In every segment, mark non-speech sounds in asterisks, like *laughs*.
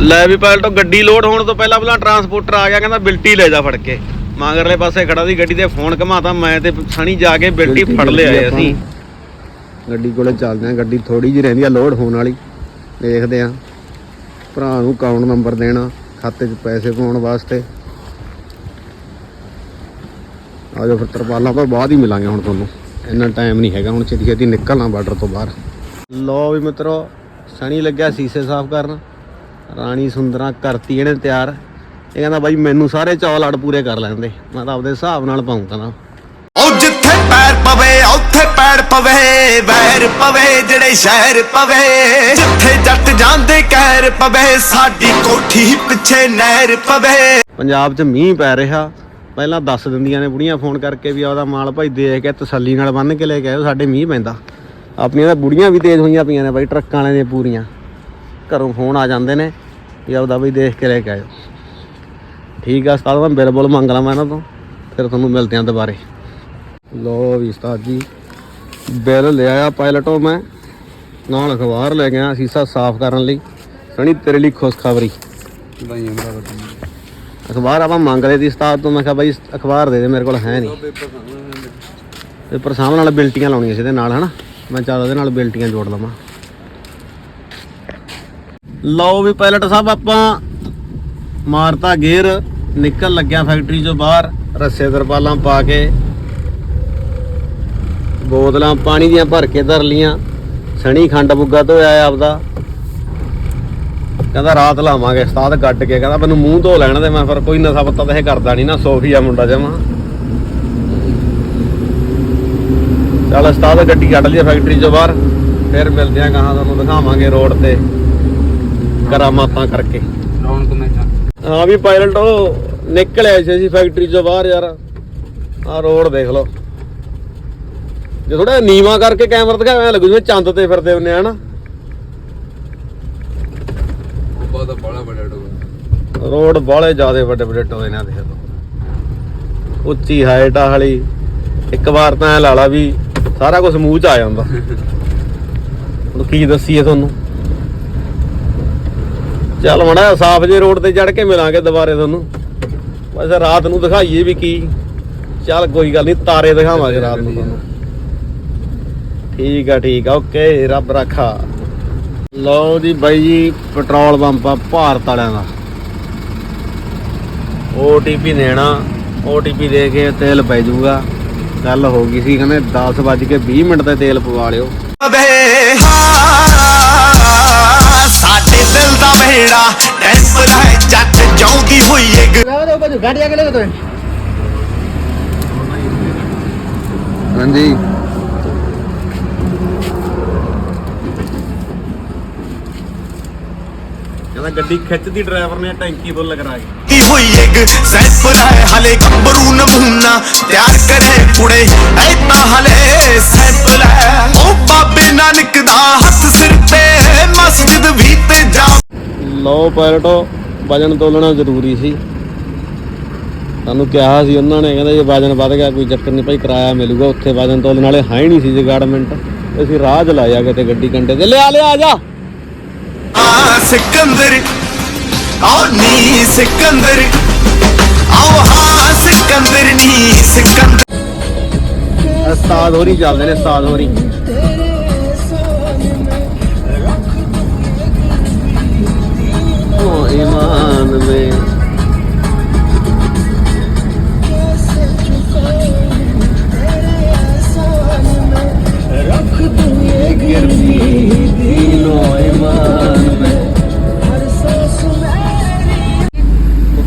ਲੈ ਵੀ ਪਹਿਲਾਂ ਤੋਂ ਗੱਡੀ ਲੋਡ ਹੋਣ ਤੋਂ ਪਹਿਲਾਂ ਪਹਿਲਾਂ ਟਰਾਂਸਪੋਰਟਰ ਆ ਗਿਆ ਕਹਿੰਦਾ ਬਿਲਟੀ ਲੈ ਜਾ ਫੜ ਕੇ। ਮਗਰਲੇ ਪਾਸੇ ਖੜਾ ਦੀ ਗੱਡੀ ਤੇ ਫੋਨ ਘਮਾਤਾ ਮੈਂ ਤੇ ਸਣੀ ਜਾ ਕੇ ਬਿਲਟੀ ਫੜ ਲਿਆ ਅਸੀਂ। ਗੱਡੀ ਕੋਲੇ ਚੱਲਦੇ ਆ ਗੱਡੀ ਥੋੜੀ ਜਿਹੀ ਰਹਿੰਦੀ ਆ ਲੋਡ ਹੋਣ ਵਾਲੀ। ਦੇਖਦੇ ਆ ਭਰਾ ਨੂੰ ਅਕਾਊਂਟ ਨੰਬਰ ਦੇਣਾ ਖਾਤੇ 'ਚ ਪੈਸੇ ਪਾਉਣ ਵਾਸਤੇ। ਆ ਜਾਓ ਫਿਰ ਤਰਪਾਲਾਂ ਤੋਂ ਬਾਅਦ ਹੀ ਮਿਲਾਂਗੇ ਹੁਣ ਤੁਹਾਨੂੰ। ਇੰਨਾ ਟਾਈਮ ਨਹੀਂ ਹੈਗਾ ਹੁਣ ਛੇਤੀ ਛੇਤੀ ਨਿਕਲਣਾ ਬਾਰਡਰ ਤੋਂ ਬਾਹਰ। ਲੋ ਵੀ ਮਿੱਤਰੋ ਸਣੀ ਲੱਗਿਆ ਸੀਸੇ ਸਾਫ਼ ਕਰਨ। ਰਾਣੀ ਸੁੰਦਰਾ ਕਰਤੀ ਇਹਨੇ ਤਿਆਰ। ਇਹ ਕਹਿੰਦਾ ਬਾਈ ਮੈਨੂੰ ਸਾਰੇ ਚੌਲ ਅੜ ਪੂਰੇ ਕਰ ਲੈਂਦੇ। ਮੈਂ ਤਾਂ ਆਪਦੇ ਹਿਸਾਬ ਨਾਲ ਪਾਉਂ ਕਹਿੰਦਾ। ਉਹ ਜਿੱਥੇ ਪੈਰ ਪਵੇ ਉੱਥੇ ਪੈਰ ਪਵੇ ਵੈਰ ਪਵੇ ਜਿਹੜੇ ਸ਼ਹਿਰ ਪਵੇ। ਜਿੱਥੇ ਜੱਟ ਜਾਂਦੇ ਕਹਿਰ ਪਵੇ ਸਾਡੀ ਕੋਠੀ ਪਿੱਛੇ ਨਹਿਰ ਪਵੇ। ਪੰਜਾਬ 'ਚ ਮੀਂਹ ਪੈ ਰਿਹਾ। ਪਹਿਲਾਂ ਦੱਸ ਦਿੰਦੀਆਂ ਨੇ ਬੁੜੀਆਂ ਫੋਨ ਕਰਕੇ ਵੀ ਆਪਦਾ ਮਾਲ ਭਾਈ ਦੇਖ ਕੇ ਤਸੱਲੀ ਨਾਲ ਬੰਨ ਕੇ ਲੈ ਕੇ ਆਇਓ ਸਾਡੇ ਮੀਂਹ ਪੈਂਦਾ। ਆਪਣੀਆਂ ਤਾਂ ਬੁੜੀਆਂ ਵੀ ਤੇਜ਼ ਹੋਈਆਂ ਪਈਆਂ ਨੇ ਬਾਈ ਟਰੱਕਾਂ ਵਾਲਿਆਂ ਦੀਆਂ ਪੂਰੀਆਂ। ਘਰੋਂ ਫੋਨ ਆ ਜਾਂਦੇ ਨੇ। ਵੀ ਆਪਦਾ ਬਈ ਦੇਖ ਕੇ ਲੈ ਕੇ ਆਇਓ। ਠੀਕ ਆ ਉਸਤਾਦ ਮੈਂ ਬਿੱਲ ਬੁੱਲ ਮੰਗ ਲਵਾਂ ਇਹਨਾਂ ਤੋਂ ਫਿਰ ਤੁਹਾਨੂੰ ਮਿਲਦੇ ਆਂ ਦੁਬਾਰੇ। ਲੋ ਵੀ ਉਸਤਾਦ ਜੀ ਬਿੱਲ ਲਿਆਇਆ ਪਾਇਲਟੋਂ ਮੈਂ ਨਾਲ ਅਖਬਾਰ ਲੈ ਗਿਆ ਸੀਸਾ ਸਾਫ਼ ਕਰਨ ਲਈ। ਸਣੀ ਤੇਰੇ ਲਈ ਖੁਸ਼ਖਬਰੀ। ਅਖਬਾਰ ਆਪਾਂ ਮੰਗ ਲਏ ਸੀ ਉਸਤਾਦ ਤੋਂ ਮੈਂ ਕਿਹਾ ਬਾਈ ਅਖਬਾਰ ਦੇ ਦੇ ਮੇਰੇ ਕੋਲ ਹੈ ਨਹੀਂ। ਪੇਪਰ ਸਾਹਮਣੇ ਨਾਲ ਬਿਲਟੀਆਂ ਲਾਉਣੀਆਂ ਸੀ ਇਹਦੇ ਨਾਲ ਹਨਾ? ਮੈਂ ਚੱਲ ਉਹਦੇ ਨਾਲ ਬਿਲਟੀਆਂ ਜੋੜ ਲਵਾਂ। ਲਓ ਵੀ ਪਾਇਲਟ ਸਾਹਿਬ, ਆਪਾਂ ਮਾਰਤਾ ਗੇਅਰ, ਨਿਕਲ ਲੱਗਿਆ ਫੈਕਟਰੀ ਚੋਂ ਬਾਹਰ, ਰੱਸੇ ਤਰਪਾਲਾਂ ਪਾ ਕੇ। ਬੋਤਲਾਂ ਪਾਣੀ ਦੀਆਂ ਭਰ ਕੇ ਧਰ ਲੀਆਂ ਸਣੀ ਖੰਡ ਬੁੱਗਾ ਧੋਇਆ ਹੈ ਆਪਦਾ। ਕਹਿੰਦਾ ਰਾਤ ਲਾਵਾਂਗੇ, ਉਸਤਾਦ ਗੱਡ ਕੇ। ਕਹਿੰਦਾ ਮੈਨੂੰ ਮੂੰਹ ਧੋ ਲੈਣ ਤੇ ਮੈਂ ਫਿਰ ਕੋਈ ਨਸ਼ਾ ਪੱਤਾ ਤਾਂ ਇਹ ਕਰਦਾ ਨਹੀਂ ਨਾ ਸੋਫੀਆ ਮੁੰਡਾ ਜਮਾ। ਚੱਲ ਉਸਤਾਦ ਗੱਡੀ ਕੱਢ ਲਈ ਫੈਕਟਰੀ ਚੋਂ ਬਾਹਰ, ਫਿਰ ਮਿਲਦੇ ਆ ਕਹਾਂ ਤੁਹਾਨੂੰ ਦਿਖਾਵਾਂਗੇ ਰੋਡ ਤੇ। ਕਰਾਮਾਤਾਂ ਕਰਕੇ। ਰੌਣਕ ਮੇਲਾ। ਹਾਂ ਵੀ ਪਾਇਲਟ ਉਹ ਨਿਕਲ ਆਏ ਸੀ ਅਸੀਂ ਫੈਕਟਰੀ ਚੋਂ ਬਾਹਰ ਯਾਰ। ਆ ਰੋਡ ਦੇਖ ਲਓ। ਜੇ ਥੋੜਾ ਨੀਵਾ ਕਰਕੇ ਕੈਮਰਾ ਦਿਖਾਇਆ ਲੱਗੂ ਜਿਵੇਂ ਚੰਦ ਤੇ ਫਿਰਦੇ ਹੁੰਨੇ ਆ ਨਾ ਬੜਾ ਬੜਾ ਰੋਡ ਬਾਲੇ ਜਿਆਦੇ ਵੱਡੇ ਵੱਡੇ ਟੋਏ ਨੇ ਦੇਖ ਲਓ। ਉੱਚੀ ਹਾਈਟ ਆ ਹਲੀ ਇੱਕ ਵਾਰ ਤਾਂ ਐ ਲਾ ਲਾ ਵੀ ਸਾਰਾ ਕੁਝ ਮੂੰਹ ਚ ਆ ਜਾਂਦਾ। *laughs* ਹੁਣ ਕੀ ਦੱਸੀਏ ਤੁਹਾਨੂੰ? ਚੱਲ ਮੜਾ ਸਾਫ਼ ਜੇ ਰੋਡ ਤੇ ਚੜ ਕੇ ਮਿਲਾਂਗੇ ਦੁਬਾਰੇ ਤੁਹਾਨੂੰ। ਬਸ ਰਾਤ ਨੂੰ ਦਿਖਾਈਏ ਵੀ ਕੀ। ਚੱਲ ਕੋਈ ਗੱਲ ਨਹੀਂ ਤਾਰੇ ਦਿਖਾਵਾਂਗੇ ਰਾਤ ਨੂੰ ਤੁਹਾਨੂੰ। ਠੀਕ ਆ ਠੀਕ ਆ ਓਕੇ ਰੱਬ ਰੱਖਾ। ਲਓ ਜੀ ਬਾਈ ਜੀ ਪੈਟਰੋਲ ਪੰਪ ਆ ਭਾਰਤ ਵਾਲਿਆਂ ਦਾ। OTP ਦੇਣਾ OTP ਦੇ ਕੇ ਤੇਲ ਪੈ ਜਾਊਗਾ। ਗੱਲ ਹੋ ਗਈ ਸੀ ਕਹਿੰਦੇ 10 ਵੱਜ ਕੇ 20 ਮਿੰਟ ਤੇ ਤੇਲ ਪਵਾ ਲਿਓ। ਪਵੇ ਹਾਂ, ਦਾ ਵਿਹੜਾ ਟੈਂਪਰ ਹੈ? ਜੱਟ ਜਾਉਂਦੀ ਹੋਈ ਏ ਹਾਂਜੀ। ਕਹਿੰਦਾ ਗੱਡੀ ਖਿੱਚਦੀ ਡਰਾਈਵਰ ਨੇ ਟੈਂਕੀ ਫੁੱਲ ਕਰਾ ਕੇ। ਕੀ ਹੋਈ ਏ ਸੈਂਪਰ ਹੈ ਹਲੇ ਗੱਭਰੂ ਨਮੂਨਾ। ਤਿਆਰ ਕਰੇ ਕੁੜੇ ਐ ਤਾਂ ਹਲੇ ਸੈਂਪਲ ਹੈ। ਉਹ ਬਾਬੇ ਨਾਨਕ ਦਾ ਹੱਥ ਸਿਰ ਤੇ ਮਸਜਿਦ ਵੀ ਤੇ ਜਾ ਲਓ ਪਾਇਲਟੋ ਵਜਨ ਤੋਲਣਾ ਜ਼ਰੂਰੀ ਸੀ। ਸਾਨੂੰ ਕਿਹਾ ਸੀ ਉਹਨਾਂ ਨੇ ਕਹਿੰਦੇ ਜੇ ਵਜਨ ਵੱਧ ਗਿਆ ਕੋਈ ਚੱਕਰ ਨਹੀਂ ਭਾਈ ਕਿਰਾਇਆ ਮਿਲੂਗਾ ਉੱਥੇ ਵਜਨ ਤੋਲਣ ਵਾਲੇ ਹੈ ਹੀ ਨਹੀਂ ਸੀ ਜਗਾਰਡਮੈਂਟ ਅਸੀਂ ਰਾਹ ਚ ਲਾਇਆ ਕਿਤੇ ਗੱਡੀ ਕੰਡੇ ਤੇ। ਲਿਆ ਲਿਆ ਆ ਜਾ। ਆ ਸਿਕੰਦਰ ਆਓ ਨੀ ਸਿਕੰਦਰ ਆਓ ਹਾਂ ਸਿਕੰਦਰ ਨੀ ਸਿਕੰਦਰ। ਉਸਤਾਦ ਹੋਰੀ ਚੱਲਦੇ ਨੇ ਉਸਤਾਦ ਹੋਰੀ। ईमान में।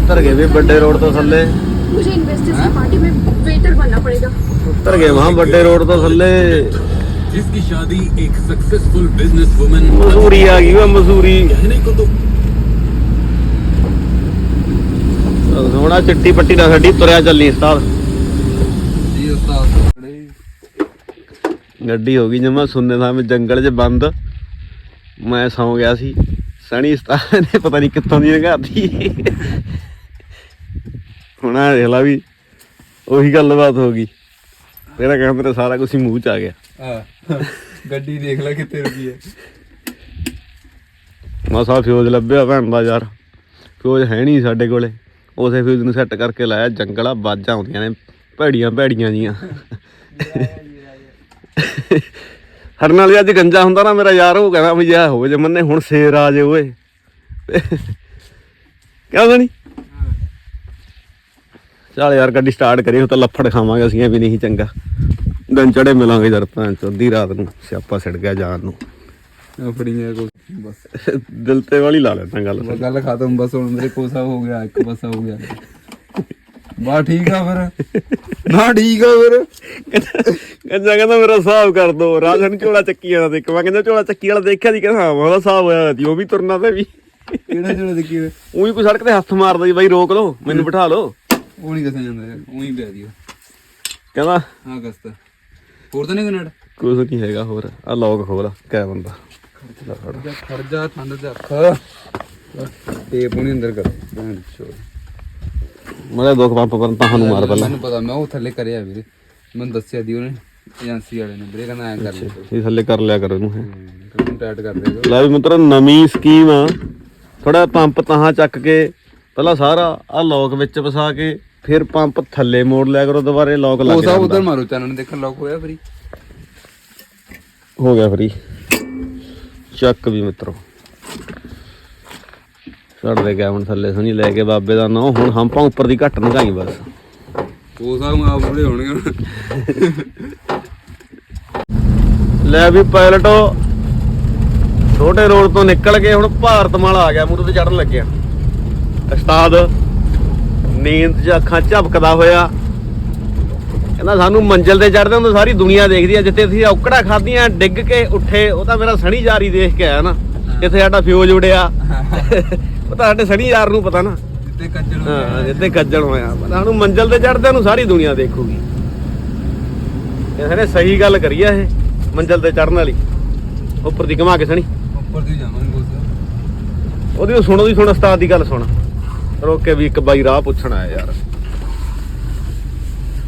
रख गए भी बड्डे रोड तो थले मुझे इन्वेस्टर्स की पार्टी में वेटर बनना पड़ेगा। उतर गए वहाँ बड़े रोड तो थले जिसकी शादी एक सक्सेसफुल बिज़नेस वुमन मसूरी आ गई वह मसूरी कहने को तो ਹੁਣ ਚਿੱਟੀ ਪੱਟੀ ਨਾ ਸਾਡੀ ਤੁਰਿਆ ਚੱਲੀ ਉਸਤਾਦ ਜੀ ਉਸਤਾਦ। ਗੱਡੀ ਹੋ ਗਈ ਜਮਾ ਸੁਣਨੇ ਸਾਹਮਣੇ ਜੰਗਲ 'ਚ ਬੰਦ। ਮੈਂ ਸੌ ਗਿਆ ਸੀ। ਸਣੀ ਉਸਤਾਦ ਨੇ ਪਤਾ ਨਹੀਂ ਕਿੱਥੋਂ ਦੀ ਲੰਘਾਤੀ। ਹੁਣ ਆ ਦੇਖ ਲਾ ਵੀ ਉਹੀ ਗੱਲਬਾਤ ਹੋ ਗਈ। ਤੇਰਾ ਕਹਿੰਦਾ ਤੇ ਸਾਰਾ ਕੁਝ ਮੂੰਹ 'ਚ ਆ ਗਿਆ। ਹਾਂ। ਗੱਡੀ ਦੇਖ ਲੈ ਕਿੱਥੇ ਰੁਕੀ ਹੈ। ਮਸਾ ਫਿਊਜ਼ ਲੱਭਿਆ ਭੈਣ ਦਾ ਯਾਰ। ਫਿਊਜ਼ ਹੈ ਨਹੀਂ ਸਾਡੇ ਕੋਲੇ। ਉਸੇ ਫਿਊਜ਼ ਨੂੰ ਸੈੱਟ ਕਰਕੇ ਲਾਇਆ, ਜੰਗਲਾ ਬਾਜਾਂ ਆਉਂਦੀਆਂ ਨੇ, ਭੈੜੀਆਂ ਭੈੜੀਆਂ ਜੀਆਂ। ਹਰ ਨਾਲ ਅੱਜ ਗੰਜਾ ਹੁੰਦਾ ਨਾ ਮੇਰਾ ਯਾਰ, ਉਹ ਕਹਿੰਦਾ ਵੀ ਜੇ ਹੋਵੇ ਜੇ ਮੰਨੇ, ਹੁਣ ਸ਼ੇਰ ਆ ਜੇ ਓਏ। ਕਿਉਂ ਨਹੀਂ ਚੱਲ ਯਾਰ, ਗੱਡੀ ਸਟਾਰਟ ਕਰੀਏ ਉਹ ਤਾਂ ਲੱਫੜ ਖਾਵਾਂਗੇ ਅਸੀਂ ਵੀ ਨਹੀਂ ਚੰਗਾ। ਦਿਨ ਚੜੇ ਮਿਲਾਂਗੇ ਜਰ ਭੈਣ ਚੋਦ ਅੱਧੀ ਰਾਤ ਨੂੰ, ਸਿਆਪਾ ਛਿੜ ਗਿਆ ਜਾਨ ਨੂੰ। ਆਪਣੀ ਕੋ ਬਸ। ਦਿਲ ਤੇ ਵਾਲੀ ਲਾ ਲੈਂਦਾ ਗੱਲ ਬਸ ਗੱਲ ਖਤਮ ਬਸ ਹੁਣ ਮੇਰੇ ਕੋਸਾ ਹੋ ਗਿਆ ਇੱਕ ਪਾਸਾ ਹੋ ਗਿਆ। ਬਾ ਠੀਕ ਆ ਫਿਰ। ਨਾ ਠੀਕ ਆ ਫਿਰ। ਕਹਿੰਦਾ ਕਹਿੰਦਾ ਮੇਰਾ ਹਿਸਾਬ ਕਰ ਦੋ ਰਾਜਨ ਝੋਲਾ ਚੱਕੀ ਵਾਲਾ ਦੇਖ। ਮੈਂ ਕਹਿੰਦਾ ਝੋਲਾ ਚੱਕੀ ਵਾਲਾ ਦੇਖਿਆ ਸੀ ਕਹਿੰਦਾ ਹਾਂ ਉਹਦਾ ਹਿਸਾਬ ਹੋਇਆ ਸੀ ਉਹ ਵੀ ਤੁਰਨਾ ਤੇ ਵੀ। ਕਿਹੜਾ ਜਿਹੜਾ ਦੇਖੀ ਵੇ? ਉਹੀ ਕੋਈ ਸੜਕ ਤੇ ਹੱਥ ਮਾਰਦਾ ਜੀ ਬਾਈ ਰੋਕ ਲਓ ਮੈਨੂੰ ਬਿਠਾ ਲਓ। ਉਹ ਨਹੀਂ ਦੱਸਿਆ ਜਾਂਦਾ ਉਹੀ ਪਿਆ ਦੀ ਕਹਿੰਦਾ ਹਾਂ ਕਸਤਾ। ਹੋਰ ਤਾਂ ਨਹੀਂ ਕਨੜ ਕੁਝ ਨਹੀਂ ਹੈਗਾ ਹੋਰ ਆ ਲੋਕ ਖੋਲ ਕਿਆ ਬੰਦਾ। ਖਰਜਾ ਖਰਜਾ ਠੰਡ ਦੇ ਅੱਖ ਟੇਪ ਨਹੀਂ ਅੰਦਰ ਕਰ। ਭੈਣ ਚੋਦ। ਮੈਂ ਦੁੱਖ ਪੰਪ ਪਰ ਤੁਹਾਨੂੰ ਮਾਰ ਪਹਿਲਾਂ। ਮੈਨੂੰ ਪਤਾ ਮੈਂ ਉਹ ਥੱਲੇ ਕਰਿਆ ਵੀਰੇ। ਮੈਨੂੰ ਦੱਸਿਆ ਦੀ ਉਹਨੇ ਏਜੰਸੀ ਵਾਲੇ ਨੇ। ਵੀਰੇ ਕਹਿੰਦਾ ਐਂ ਕਰ ਲੈ ਇਹ ਥੱਲੇ ਕਰ ਲਿਆ ਕਰੋ ਇਹਨੂੰ ਤੂੰ ਟਾਈਟ ਕਰ ਦੇ ਲੈ ਵੀ ਮਿੱਤਰੋ ਨਵੀਂ ਸਕੀਮ ਆ। ਥੋੜਾ ਪੰਪ ਤਾਂ ਚੱਕ ਕੇ ਪਹਿਲਾਂ ਸਾਰਾ ਆ ਲੋਕ ਵਿੱਚ ਵਸਾ ਕੇ ਫਿਰ ਪੰਪ ਥੱਲੇ ਮੋੜ ਲਿਆ ਕਰੋ ਦੁਬਾਰੇ ਲੋਕ ਲੱਗ ਉਹ ਸਭ ਜਾਂਦਾ। ਉਧਰ ਮਾਰੋ ਚਾਨਣ ਦੇਖਣ ਲੋਕ ਹੋਇਆ ਫਰੀ ਹੋ ਗਿਆ ਫਰੀ ਚੱਕ ਵੀ ਮਿੱਤਰੋ। ਗਿਆ ਹੁਣ ਥੱਲੇ ਸੁਣੀ ਲੈ ਕੇ ਬਾਬੇ ਦਾ ਨਾਂ। ਹੁਣ ਹੰਪਾਂ ਉੱਪਰ ਦੀ ਘੱਟ ਨਗਾਈ ਬਸ। ਉਹ ਸਭ ਆਪ ਬੁੜੇ ਹੋਣਗੇ ਹੁਣ। ਲੈ ਵੀ ਪਾਇਲਟੋ ਛੋਟੇ ਰੋਡ ਤੋਂ ਨਿਕਲ ਕੇ ਹੁਣ ਭਾਰਤਮਾਲ ਆ ਗਿਆ ਮੂਰੇ ਤੇ ਚੜਨ ਲੱਗਿਆ। ਉਸਤਾਦ ਨੀਂਦ 'ਚ ਅੱਖਾਂ ਝਪਕਦਾ ਹੋਇਆ। ਕਹਿੰਦਾ ਸਾਨੂੰ ਮੰਜ਼ਲ ਤੇ ਚੜਦੇ ਹੁੰਦੇ ਸਾਰੀ ਦੁਨੀਆ ਦੇਖਦੀ ਆ ਜਿੱਥੇ ਅਸੀਂ ਔਕੜਾ ਖਾਧੀਆਂ ਡਿੱਗ ਕੇ ਉੱਠੇ ਉਹ ਤਾਂ ਮੇਰਾ ਸਣੀ ਜਾਰੀ ਦੇਖ ਕੇ ਆਇਆ ਨਾ ਜਿੱਥੇ ਸਾਡਾ ਫਿਊਜ਼ ਉੜਿਆ। ਉਹ ਤਾਂ ਸਾਡੇ ਸਣੀ ਯਾਰ ਨੂੰ ਪਤਾ ਨਾ। ਜਿੱਤੇ ਕੱਜਣ ਕੱਜਣ ਹੋਇਆ। ਪਰ ਸਾਨੂੰ ਮੰਜ਼ਲ ਤੇ ਚੜਦਿਆਂ ਨੂੰ ਸਾਰੀ ਦੁਨੀਆ ਦੇਖੂਗੀ। ਇਹ ਨੇ ਸਹੀ ਗੱਲ ਕਰੀ ਆ ਇਹ ਮੰਜ਼ਲ ਤੇ ਚੜਨ ਵਾਲੀ। ਉੱਪਰ ਦੀ ਘਮਾ ਕੇ ਸਣੀ। ਉੱਪਰ ਦੀ ਜਾਵਾਂਗੇ ਉਹਦੀ ਉਹ ਸੁਣੋ ਦੀ ਸੁਣ ਉਸਤਾਦ ਦੀ ਗੱਲ ਸੁਣ। ਰੋਕ ਕੇ ਵੀ ਇੱਕ ਬਾਈ ਰਾਹ ਪੁੱਛਣ ਆਇਆ ਯਾਰ।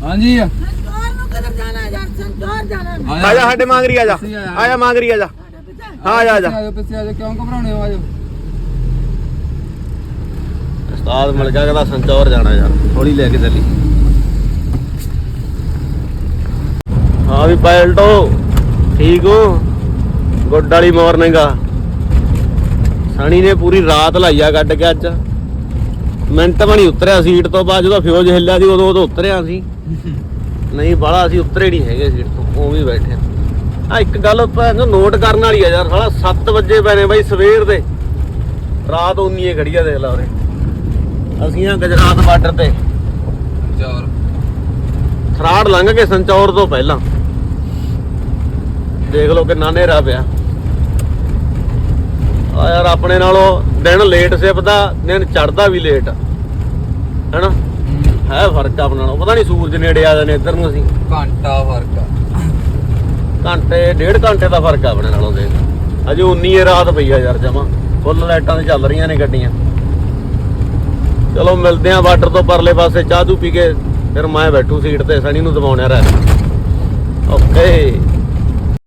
ਹਾਂਜੀ। ਆ ਸੰਤੋਰ ਨੂੰ ਕਦਰ ਜਾਣਾ ਯਾਰ ਸੰਤੋਰ ਜਾਣਾ ਆ ਜਾ ਸਾਡੇ ਮਾਂਗਰੀ ਆ ਜਾ। ਆ ਜਾ ਮਾਂਗਰੀ ਆ ਜਾ। ਹਾਂ ਆ ਜਾ ਆ ਜਾ। ਆਜੋ ਪਿੱਛੇ ਆਜੋ ਕਿਉਂ ਘਬਰਾਉਣੇ ਹੋ? ਆਜੋ। ਉਸਤਾਦ ਮਿਲ ਗਿਆ ਕਹਿੰਦਾ ਸੰਚੌਰ ਜਾਣਾ ਯਾਰ ਥੋੜੀ ਲੈ ਕੇ ਚੱਲੀ। ਹਾਂ ਵੀ ਪਾਇਲਟੋ ਠੀਕ ਹੋ? ਗੁੱਡ ਵਾਲੀ ਮਾਰਨਿੰਗ ਆ। ਸਣੀ ਨੇ ਪੂਰੀ ਰਾਤ ਲਾਈਆ ਕੱਢ ਕੇ ਅੱਜ। ਮਿੰਟ ਵੀ ਨਹੀਂ ਉਤਰਿਆ ਸੀਟ ਤੋਂ ਬਾਅਦ ਜਦੋਂ ਫਿਊਜ਼ ਹਿੱਲਿਆ ਸੀ ਉਦੋਂ ਉਦੋਂ ਉਤਰਿਆ ਸੀ ਨਹੀਂ ਬਾਹਲਾ ਅਸੀਂ ਉਤਰੇ ਨਹੀਂ ਹੈਗੇ ਸੀਟ ਤੋਂ ਉਹ ਵੀ ਬੈਠੇ ਆ। ਇੱਕ ਗੱਲ ਨੋਟ ਕਰਨ ਵਾਲੀ ਆ ਯਾਰ ਸਾਲਾ 7 ਵਜੇ ਨੇ ਬਾਈ ਸਵੇਰ ਦੇ। ਰਾਤ ਉਨੀ ਹੀ ਖੜੀ ਆ ਦੇਖ ਲਾ ਉਰੇ। ਅਸੀਂ ਆ ਗੁਜਰਾਤ ਬਾਰਡਰ ਤੇ। ਚਾਰ ਥਰਾੜ ਲੰਘ ਕੇ ਸੰਚੌਰ ਤੋਂ ਪਹਿਲਾਂ। ਦੇਖ ਲਓ ਕਿੰਨਾ ਹਨੇਰਾ ਪਿਆ। ਆ ਯਾਰ ਆਪਣੇ ਨਾਲੋਂ ਦਿਨ ਲੇਟ ਸਿਪਦਾ ਦਿਨ ਚੜਦਾ ਵੀ ਲੇਟ ਹੈਨਾ? ਹੈ ਫ਼ਰਕ ਆ ਆਪਣੇ? ਨਾਲੋਂ ਪਤਾ ਨਹੀਂ ਸੂਰਜ ਨੇੜੇ ਆ ਜਾਣੇ ਇੱਧਰ ਨੂੰ ਅਸੀਂ। ਘੰਟਾ ਫ਼ਰਕ ਆ। ਘੰਟੇ ਡੇਢ ਘੰਟੇ ਦਾ ਫ਼ਰਕ ਆ ਆਪਣੇ ਨਾਲੋਂ ਅਜੇ 19 ਹੀ ਰਾਤ ਪਈ ਆ ਯਾਰ ਜਮਾ। ਫੁੱਲ ਲਾਈਟਾਂ ਤੇ ਚੱਲ ਰਹੀਆਂ ਨੇ ਗੱਡੀਆਂ। ਚਲੋ ਮਿਲਦੇ ਆ ਬਾਰਡਰ ਤੋਂ ਪਰਲੇ ਪਾਸੇ ਚਾਹ ਚੂ ਪੀ ਕੇ ਫਿਰ ਮੈਂ ਬੈਠੂ ਸੀਟ ਤੇ ਸਣੀ ਨੂੰ ਦਬਾਉਣਿਆ ਰਹਿ ਓਕੇ।